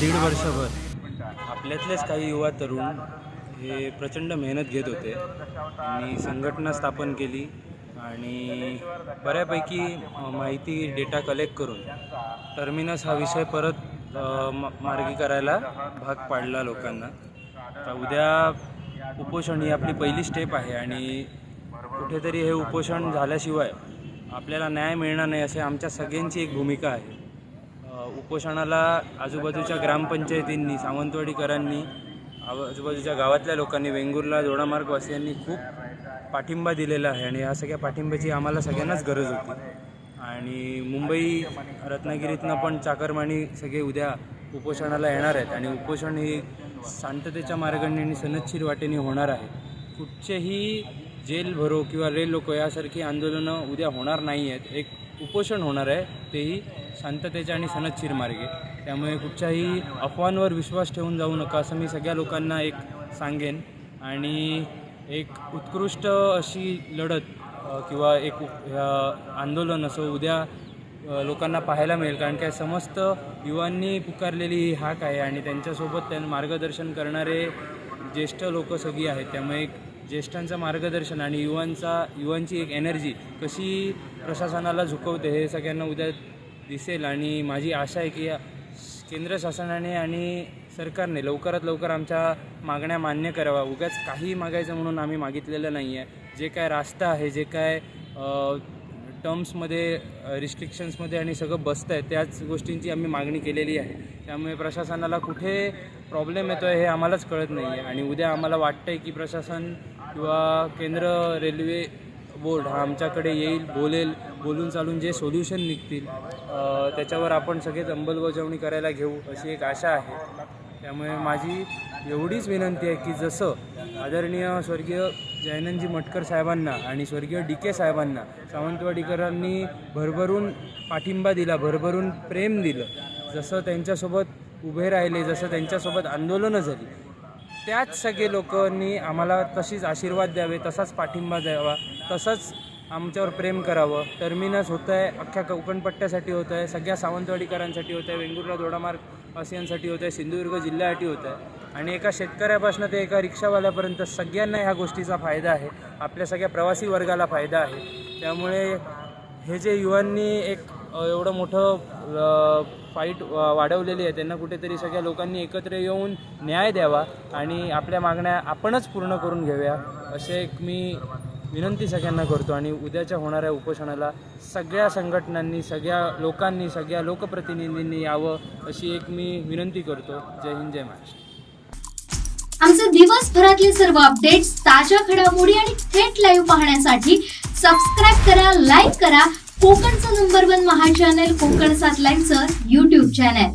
दीड वर्षभर. आपल्यातलेच काही युवा तरुण हे प्रचंड मेहनत घेत होते. आणि संघटना स्थापन केली आणि बऱ्यापैकी माहिती डेटा कलेक्ट करून टर्मिनस हा विषय परत मार्गी करायला भाग पाडला लोकांना. आता उद्या उपोषण ही आपली पहिली स्टेप आहे आणि कुठेतरी हे उपोषण झाल्याशिवाय आपल्याला न्याय मिळणार नाही असे आमच्या सगळ्यांची एक भूमिका आहे. उपोषणाला आजूबाजूच्या ग्रामपंचायतींनी सावंतवाडीकरांनी आजूबाजूच्या गावातल्या लोकांनी वेंगुर्ला जोडामार्गवासियांनी खूप पाठिंबा दिलेला आहे आणि या सगळ्या पाठिंब्याची आम्हाला सगळ्यांनाच गरज होती. आणि मुंबई रत्नागिरीतनं पण चाकरमानी सगळे उद्या उपोषणाला येणार आहेत आणि उपोषण हे शांततेच्या मार्गाने आणि सनदशीर वाटेने होणार आहे. कुठचेही जेल भरो किंवा रेल लोको यासारखी आंदोलनं उद्या होणार नाही आहेत एक उपोषण होणार आहे तेही शांततेच्या आणि सनदशीर मार्गे त्यामुळे कुठच्याही अफवांवर विश्वास ठेवून जाऊ नका असं मी सगळ्या लोकांना एक सांगेन. आणि एक उत्कृष्ट अशी लढत किंवा एक आंदोलन असं उद्या लोकांना पाहायला मिळेल. कारण काय समस्त युवांनी पुकारलेली ही हाक आहे आणि त्यांच्यासोबत त्यांना मार्गदर्शन करणारे ज्येष्ठ लोक सगळी आहेत. त्यामुळे एक ज्येष्ठांचं मार्गदर्शन आणि युवांचा युवांची एक एनर्जी कशी प्रशासनाला झुकवते हे सगळ्यांना उद्या दिसेल आणि माझी आशा आहे की केंद्र शासनाने आणि सरकारने लवकरात लवकर आमच्या मागण्या मान्य कराव्या. उगाच काही मागायचं म्हणून आम्ही मागितलेलं नाही आहे. जे काय रास्ता आहे जे काय टर्म्समध्ये रिस्ट्रिक्शन्समध्ये आणि सगळं बसतं आहे त्याच गोष्टींची आम्ही मागणी केलेली आहे. त्यामुळे प्रशासनाला कुठे प्रॉब्लेम येतो आहे हे आम्हालाच कळत नाही आहे. आणि उद्या आम्हाला वाटतं आहे की प्रशासन किंवा केंद्र रेल्वे बोर्ड हा आमच्याकडे येईल बोलेल बोलून चालून जे सोल्युशन निघतील त्याच्यावर आपण सगळेच अंमलबजावणी करायला घेऊ अशी एक आशा आहे. त्यामुळे माझी एवढीच विनंती आहे की जसं आदरणीय स्वर्गीय जयनंदजी मटकर साहेबांना आणि स्वर्गीय डी के साहेबांना सावंतवाडीकरांनी भरभरून पाठिंबा दिला भरभरून प्रेम दिलं जसं त्यांच्यासोबत उभे राहिले जसं त्यांच्यासोबत आंदोलनं झाली त्याच सगळे लोकांनी आम्हाला तशीच आशीर्वाद द्यावे तसाच पाठिंबा द्यावा तसंच आमच्यावर प्रेम करावं. टर्मिनस होतं आहे अख्ख्या कोकणपट्ट्यासाठी होतं आहे सगळ्या सावंतवाडीकरांसाठी होतं आहे वेंगुर्ला दोडामार्ग वासियांसाठी होतं आहे सिंधुदुर्ग जिल्ह्यासाठी होतं आहे आणि एका शेतकऱ्यापासून ते एका रिक्षावाल्यापर्यंत सगळ्यांना ह्या गोष्टीचा फायदा आहे. आपल्या सगळ्या प्रवासी वर्गाला फायदा आहे. त्यामुळे हे जे युवांनी एक एवढं मोठं फाईट वाढवलेली आहे त्यांना कुठेतरी सगळ्या लोकांनी एकत्र येऊन न्याय द्यावा आणि आपल्या मागण्या आपणच पूर्ण करून घेऊया. असे एक मी विनंती सगळ्यांना करतो आणि उद्याच्या होणाऱ्या उपोषणाला सगळ्या संघटनांनी सगळ्या लोकांनी सगळ्या लोकप्रतिनिधींनी यावं अशी एक मी विनंती करतो. जय हिंद जय महाराष्ट्र. आमचे दिवसभरातले सर्व अपडेट्स ताज्या घडामोडी आणि थेट लाईव्ह पाहण्यासाठी सबस्क्राईब करा लाईक करा. कोकणचं नंबर वन महा चॅनल कोकण सात लाईव्हचं युट्यूब चॅनल